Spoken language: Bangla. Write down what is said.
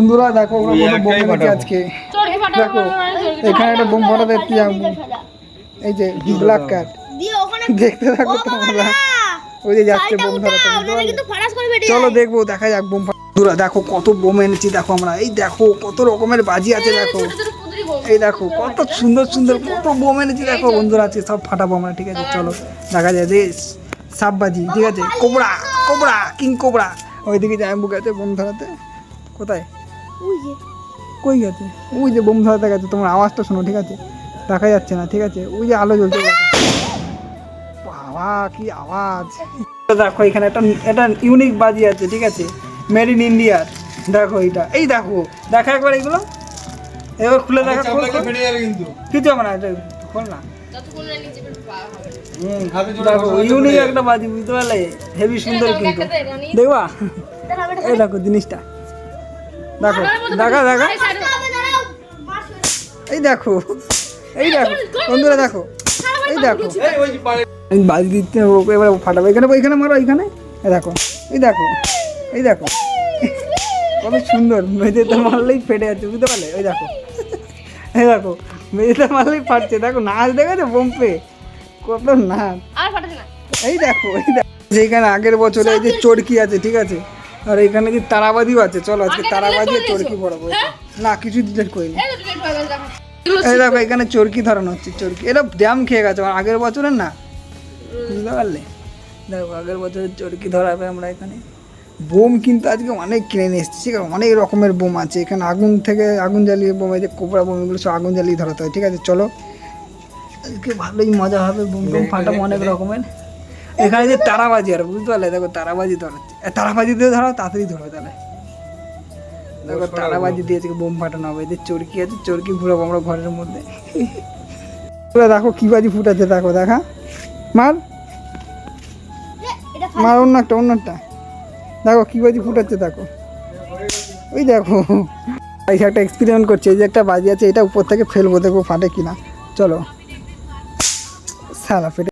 বন্ধুরা দেখো ওই বোম একটাই আজকে। দেখো এখানে একটা বোম ফাটাতে এই যে ব্ল্যাক ওখানে দেখতে থাকো তোমরা। ওই যে যাচ্ছে বোম ধরাতে বুঝতে কিন্তু ফরাস করে বেরিয়ে চলো দেখব দেখা যাক বোম ফাটা- বন্ধুরা দেখো কত বোম এনেছি দেখো আমরা। এই দেখো কত রকমের বাজি আছে দেখো। এই দেখো কত সুন্দর সুন্দর কত বোম এনেছি দেখো বন্ধুরা আছে সব ফাটাবো আমরা ঠিক আছে চলো। দেখা যায় যে সাপবাজি ঠিক আছে। Cobra cobra king cobra. ওইদিকে জাম্বু গেছে বোম ধরাতে কোথায়? ওই যে। কই গেছে? ওই যে বোম ধরাতে গেছে তোমার আওয়াজটা শোনো ঠিক আছে? দেখা যাচ্ছে না ঠিক আছে? ওই যে আলো জ্বলছে। দেখো। বাবা কি আওয়াজ। দেখো এখানে একটা একটা ইউনিক বাজি আছে ঠিক আছে? মেড ইন ইন্ডিয়ার দেখো এইটা এই দেখো দেখা একবার এগুলো। এবার খুলে দেখা কিছু হবে না এটা খোল না। দেখো ইউনিক একটা বাজি বুঝতে পারলে? হেভি সুন্দর কিন্তু। দেখবা? এই দেখো জিনিসটা। দেখো দেখা দেখা এই দেখো এই দেখো বন্ধুরা দেখো এই দেখো। এই বাজি দিতে হবে এবার ফাটাবে। এখানে এখানে মারো এখানে। দেখো এই দেখো এই দেখো। কত সুন্দর মেঝেতে মারলেই ফেটে যাচ্ছে বুঝতে পারলে? ওই দেখো এই দেখো মেঝেতে মারলেই ফাটছে। দেখো নাচ দেখেছ বোম্পে। কত নাচ। না। এই দেখো এই দেখো। যেখানে আগের বছরে এই যে চরকি আছে ঠিক আছে? আর এখানে যে তারাবাজিও আছে? চলো আজকে করে চরকি পড়াবো। হ্যাঁ? না কিছু ডিলেট করিনি। এই দেখো এখানে চরকি ধরানো হচ্ছে চরকি। এটা ড্যাম খেয়ে গেছে আগের বছরের না? বুঝতে পারলে? দেখো আগের বছরের চরকি ধরাবে আমরা এখানে। বোম কিন্তু আজকে অনেক কিনে নিয়ে এসেছি ঠিক আছে? অনেক রকমের বোম আছে। এখানে আগুন থেকে আগুন জ্বালিয়ে বোম যে কোবরা বোম এগুলো সব আগুন জ্বালিয়ে ধরাতে হয় ঠিক আছে? চলো। আজকে ভালোই মজা হবে বোম বোম ফাটাবো অনেক রকমের। এখানে যে তারাবাজি আর বুঝতে পারলে? দেখো তারাবাজি ধরাচ্ছে তারাবাজি দিয়ে ধরাও তাড়াতাড়ি ধরবে তাহলে। দেখো তারাবাজি দিয়ে আজকে বোম ফাটানো হবে। এদের চরকি আছে চরকি ঘুরাবো আমরা ঘরের মধ্যে। দেখো কি বাজি ফুটাচ্ছে দেখো দেখা। মার। মার অন্য একটা অন্য একটা। দেখো কি বাজি ফুটাচ্ছে দেখো। ওই দেখো। এই একটা এক্সপেরিমেন্ট করছে এই যে একটা বাজি আছে এটা উপর থেকে ফেলব দেখো ফাটে কিনা। চলো। সালা ফেটে